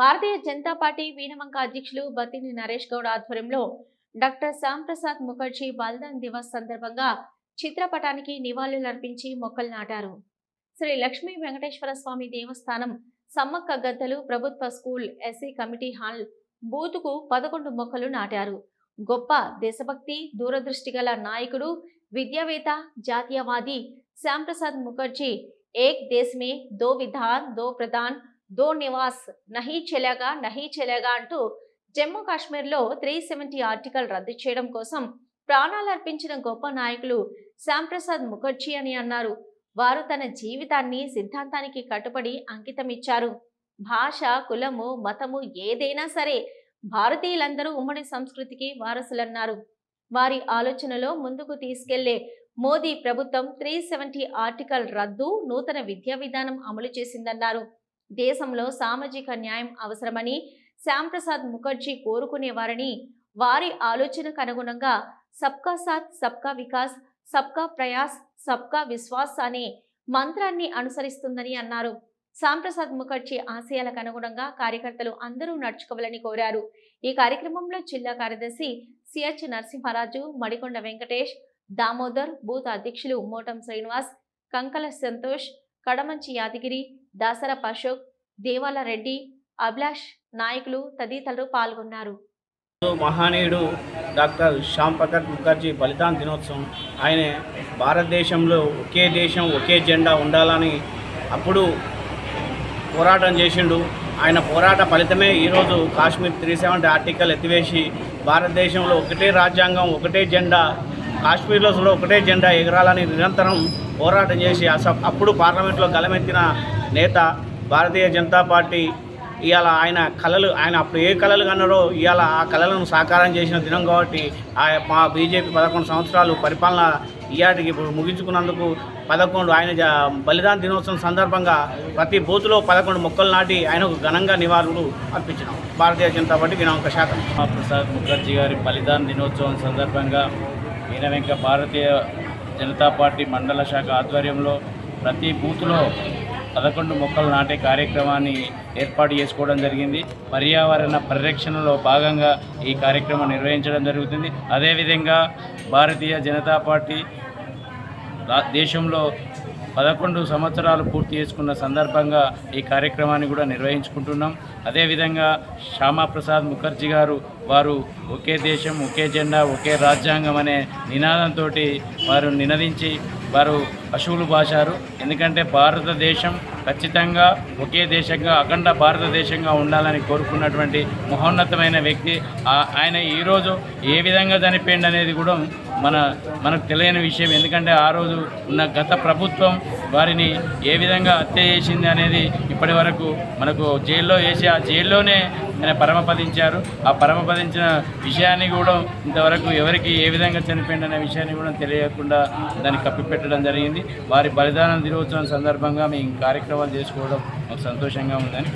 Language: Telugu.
భారతీయ జనతా పార్టీ వీనవంక అధ్యక్షులు బతిని నరేష్ గౌడ్ ఆధ్వర్యంలో డాక్టర్ శ్యామ్ ప్రసాద్ ముఖర్జీ బలిదాన్ దివస్ సందర్భంగా చిత్రపటానికి నివాళులర్పించి మొక్కలు నాటారు. శ్రీ లక్ష్మీ వెంకటేశ్వర స్వామి దేవస్థానం సమ్మక్క గద్దలు ప్రభుత్వ స్కూల్ ఎస్సీ కమిటీ హాల్ బూతుకు పదకొండు మొక్కలు నాటారు. గొప్ప దేశభక్తి దూరదృష్టి గల నాయకుడు విద్యావేత్త జాతీయవాది శ్యాంప్రసాద్ ముఖర్జీ ఏక్ దేశ్ మే దో విధాన్ దో ప్రధాన్ దో నివాస్ నహీ చెలగా నహీ చెలగా అంటూ జమ్మూ కాశ్మీర్లో త్రీ సెవెంటీ ఆర్టికల్ రద్దు చేయడం కోసం ప్రాణాలు అర్పించిన గొప్ప నాయకులు శ్యామ్ ప్రసాద్ ముఖర్జీ అని అన్నారు. వారు తన జీవితాన్ని సిద్ధాంతానికి కట్టుబడి అంకితమిచ్చారు భాష కులము మతము ఏదైనా సరే భారతీయులందరూ ఉమ్మడి సంస్కృతికి వారసులన్నారు. వారి ఆలోచనలో ముందుకు తీసుకెళ్ళే మోదీ ప్రభుత్వం త్రీ సెవెంటీ ఆర్టికల్ రద్దు నూతన విద్యా విధానం అమలు చేసిందన్నారు. దేశంలో సామాజిక న్యాయం అవసరమని శ్యాంప్రసాద్ ముఖర్జీ కోరుకునేవారని వారి ఆలోచనకు అనుగుణంగా సబ్కా సాత్ సబ్కా వికాస్ సబ్కా ప్రయాస్ సబ్కా విశ్వాస్ అనే మంత్రాన్ని అనుసరిస్తుందని అన్నారు. శ్యాంప్రసాద్ ముఖర్జీ ఆశయాలకు అనుగుణంగా కార్యకర్తలు అందరూ నడుచుకోవాలని కోరారు. ఈ కార్యక్రమంలో జిల్లా కార్యదర్శి సిహెచ్ నరసింహరాజు మడికొండ వెంకటేష్ దామోదర్ బూత్ అధ్యక్షులు మోటం శ్రీనివాస్ కంకల సంతోష్ కడమంచి యాదగిరి దాసరప్ అశోక్ దేవాల రెడ్డి అభిలాష్ నాయకులు తదితరులు పాల్గొన్నారు. మహానీయుడు డాక్టర్ శ్యామ్ ప్రసాద్ ముఖర్జీ బలిదాన్ దినోత్సవం. ఆయన భారతదేశంలో ఒకే దేశం ఒకే జెండా ఉండాలని అప్పుడు పోరాటం చేసిండు. ఆయన పోరాట ఫలితమే ఈరోజు కాశ్మీర్ త్రీ సెవెంటీ ఆర్టికల్ ఎత్తివేసి భారతదేశంలో ఒకటే రాజ్యాంగం ఒకటే జెండా కాశ్మీర్లో కూడా ఒకటే జెండా ఎగరాలని నిరంతరం పోరాటం చేసి అస అప్పుడు పార్లమెంట్లో గలమెత్తిన నేత భారతీయ జనతా పార్టీ ఇవాళ ఆయన కళలు ఆయన అప్పుడు ఏ కళలు కన్నారో ఇవాళ ఆ కళలను సాకారం చేసిన దినం కాబట్టి ఆ మా బీజేపీ పదకొండు సంవత్సరాలు పరిపాలన ఇయాటికి ఇప్పుడు ముగించుకున్నందుకు పదకొండు ఆయన బలిదాన దినోత్సవం సందర్భంగా ప్రతి బూత్లో పదకొండు మొక్కలు నాటి ఆయనకు ఘనంగా నివాళులు అర్పించినాం. భారతీయ జనతా పార్టీ వినామక శాఖ ప్రసాద్ ముఖర్జీ గారి బలిదాన్ దినోత్సవం సందర్భంగా ఈయన వెంక భారతీయ జనతా పార్టీ మండల శాఖ ఆధ్వర్యంలో ప్రతి బూత్లో పదకొండు మొక్కలు నాటే కార్యక్రమాన్ని ఏర్పాటు చేసుకోవడం జరిగింది. పర్యావరణ పరిరక్షణలో భాగంగా ఈ కార్యక్రమం నిర్వహించడం జరుగుతుంది. అదేవిధంగా భారతీయ జనతా పార్టీ దేశంలో పదకొండు సంవత్సరాలు పూర్తి చేసుకున్న సందర్భంగా ఈ కార్యక్రమాన్ని కూడా నిర్వహించుకుంటున్నాం. అదేవిధంగా శ్యామాప్రసాద్ ముఖర్జీ గారు వారు ఒకే దేశం ఒకే జెండా ఒకే రాజ్యాంగం అనే నినాదంతో వారు నినదించి వారు పశువులు బాశారు ఎందుకంటే భారతదేశం ఖచ్చితంగా ఒకే దేశంగా అఖండ భారతదేశంగా ఉండాలని కోరుకున్నటువంటి మహోన్నతమైన వ్యక్తి. ఆయన ఈరోజు ఏ విధంగా చనిపోయింది అనేది కూడా మన మనకు తెలియని విషయం ఎందుకంటే ఆ రోజు ఉన్న గత ప్రభుత్వం వారిని ఏ విధంగా హత్య చేసింది అనేది ఇప్పటి వరకు మనకు జైల్లో వేసి ఆ జైల్లోనే ఆయన పరమపదించారు. ఆ పరమపదించిన విషయాన్ని కూడా ఇంతవరకు ఎవరికి ఏ విధంగా చనిపోయింది అనే విషయాన్ని కూడా తెలియకుండా దాన్ని కప్పిపెట్టడం జరిగింది. వారి బలిదాన దినోత్సవం సందర్భంగా మేము కార్యక్రమాలు చేసుకోవడం మాకు సంతోషంగా ఉందని